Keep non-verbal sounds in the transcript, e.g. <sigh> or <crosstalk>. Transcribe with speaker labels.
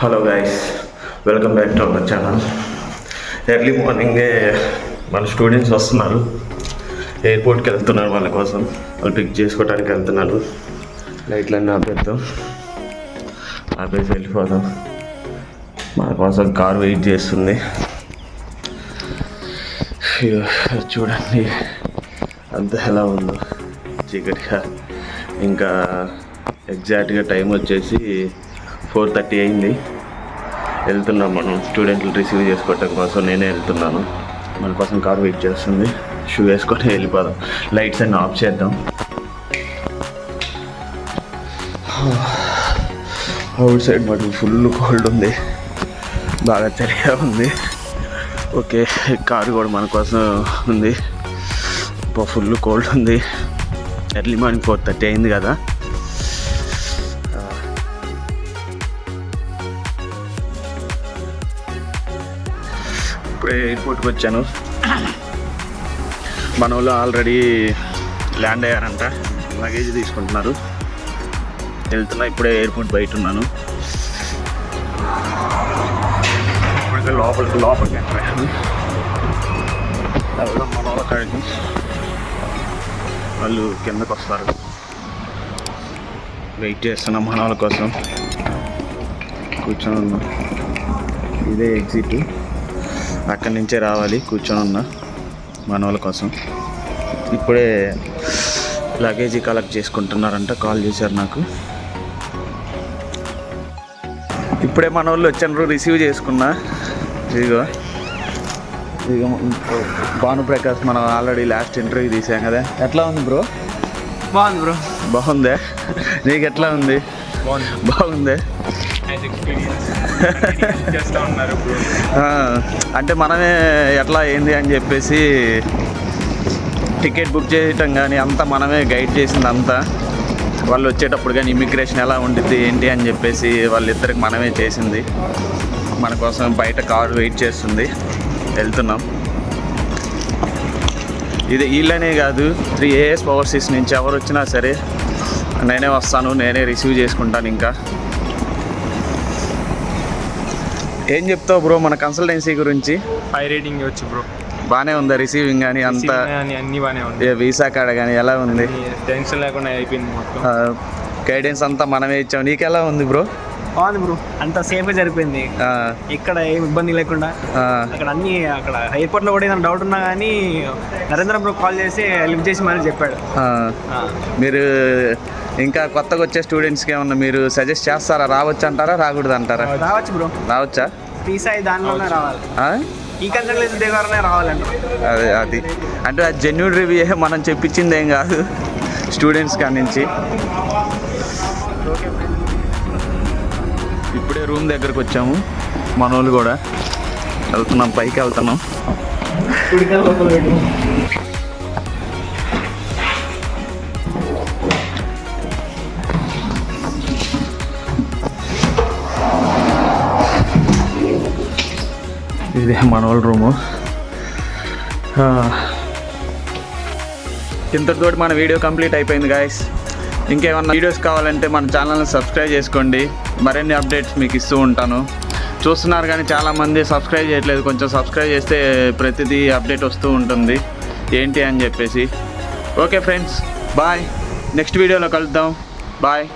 Speaker 1: Hello guys welcome back to our channel early మార్నింగే మన students వస్తున్నారు. ఎయిర్పోర్ట్కి వెళ్తున్నారు వాళ్ళ కోసం. వాళ్ళు పిక్ చేసుకోవడానికి వెళ్తున్నారు. లైట్లన్నీ ఆపేద్దాం. ఆపేసి వెళ్ళిపోదాం. మన కోసం కార్ వెయిట్ చేస్తుంది. చూడండి. అంత ఎలా ఉందో. చీకటిగా. ఇంకా ఎగ్జాక్ట్గా టైం వచ్చేసి ఫోర్ థర్టీ అయింది. వెళ్తున్నాం మనం. స్టూడెంట్లు రిసీవ్ చేసుకోవటం కోసం నేనే వెళ్తున్నాను. మన కోసం కార్ వెయిట్ చేస్తుంది. షూ వేసుకొని వెళ్ళిపోదాం. లైట్స్ అన్నీ ఆఫ్ చేద్దాం. అవుట్ సైడ్ మటుకు ఫుల్ కోల్డ్ ఉంది. బాగా చలిగా ఉంది. ఓకే కారు కూడా మన కోసం ఉంది. ఫుల్ కోల్డ్ ఉంది. ఎర్లీ మార్నింగ్ ఫోర్ థర్టీ అయింది కదా. ఇప్పుడే ఎయిర్పోర్ట్కి వచ్చాను మన వాళ్ళు ఆల్రెడీ ల్యాండ్ అయ్యారంట. లగేజ్ తీసుకుంటున్నారు. వెళ్తున్నా ఇప్పుడే ఎయిర్పోర్ట్ బయట ఉన్నాను ఇప్పుడైతే లోపలికి లోపలికి ఎంటర్ అయ్యాను. వెళ్దాం మన వాళ్ళ కాడికి. వాళ్ళు కిందకు వస్తారు. వెయిట్ చేస్తున్నాం మన వాళ్ళ కోసం. కూర్చొని ఉన్నాం ఇదే ఎగ్జిట్. అక్కడి నుంచే రావాలి కూర్చొని ఉన్నా మన వాళ్ళ కోసం. ఇప్పుడే లగేజీ కలెక్ట్ చేసుకుంటున్నారంట కాల్ చేశారు నాకు. ఇప్పుడే మన వాళ్ళు వచ్చారు రిసీవ్ చేసుకున్నా. ఇదిగో. ఇదిగో భానుప్రకాష్ మనం ఆల్రెడీ లాస్ట్ ఇంటర్వ్యూ తీసాం కదా. ఎట్లా ఉంది బ్రో
Speaker 2: బాగుంది బ్రో
Speaker 1: బాగుందే? నీకు ఎట్లా ఉంది?
Speaker 2: బాగుంది. <laughs>
Speaker 1: అంటే మనమే ఎట్లా ఏంది అని చెప్పేసి టికెట్ బుక్ చేయటం కానీ అంతా మనమే గైడ్ చేసింది అంతా. వాళ్ళు వచ్చేటప్పుడు కానీ ఇమిగ్రేషన్ ఎలా ఉండిద్ది ఏంటి అని చెప్పేసి వాళ్ళిద్దరికి మనమే చేసింది. మన కోసం బయట కారు వెయిట్ చేస్తుంది. వెళ్తున్నాం. ఇది వీళ్ళనే కాదు త్రీ ఏఎస్ ఓవర్సీస్ నుంచి ఎవరు వచ్చినా సరే నేనే వస్తాను నేనే రిసీవ్ చేసుకుంటాను ఇంకా. ఏం చెప్తావు బ్రో మన కన్సల్టెన్సీ గురించి?
Speaker 2: ఫైవ్ రేటింగ్ ఇవ్వచ్చు బ్రో.
Speaker 1: బాగానే ఉందా రిసీవింగ్ కానీ అంతా
Speaker 2: అని అన్ని బాగానే ఉంది
Speaker 1: వీసా కాడ కానీ ఎలా ఉంది?
Speaker 2: టెన్షన్ లేకుండా అయిపోయింది మొత్తం.
Speaker 1: గైడెన్స్ అంతా మనమే ఇచ్చాం. నీకు ఎలా ఉంది బ్రో?
Speaker 3: బాగుంది బ్రో అంత సేఫ్గా జరిపోయింది
Speaker 1: ఆ,
Speaker 3: ఇక్కడ ఏం ఇబ్బంది లేకుండా అక్కడ అన్ని అక్కడ ఎయిర్పోర్ట్లో కూడా ఏదైనా డౌట్ ఉన్నా కానీ నరేంద్ర బ్రో కాల్ చేసి లిఫ్ట్ చేసి మరీ చెప్పాడు.
Speaker 1: మీరు ఇంకా కొత్తగా వచ్చే స్టూడెంట్స్కి ఏమన్నా మీరు సజెస్ట్ చేస్తారా? రావచ్చు అంటారా? రాకూడదు అంటారా?
Speaker 3: రావచ్చు బ్రో.
Speaker 1: రావచ్చా?
Speaker 3: తీసాయి దానిలోనే రావాలి? ఈ కన్సల్టెన్సీ దగ్గరనే రావాలండి
Speaker 1: అదే అది. అంటే అది జెన్యున్ రివ్యూ మనం చెప్పించింది ఏం కాదు. స్టూడెంట్స్ కాడి నుంచి ఇప్పుడే రూమ్ దగ్గరకు వచ్చాము. మనోళ్ళు కూడా. వెళ్తున్నాం పైకి వెళ్తున్నాం. ఇదే మనోళ్ళ రూము. ఇంతటితోటి మన వీడియో కంప్లీట్ అయిపోయింది గాయస్ ఇంకేమన్నా వీడియోస్ కావాలంటే మన ఛానల్ని సబ్స్క్రైబ్ చేసుకోండి. మరిన్ని అప్డేట్స్ మీకు ఇస్తూ ఉంటాను. చూస్తున్నారు కానీ చాలామంది సబ్స్క్రైబ్ చేయట్లేదు. కొంచెం సబ్స్క్రైబ్ చేస్తే ప్రతిదీ అప్డేట్ వస్తూ ఉంటుంది. ఏంటి అని చెప్పేసి. ఓకే ఫ్రెండ్స్ బాయ్ నెక్స్ట్ వీడియోలో కలుద్దాం. బాయ్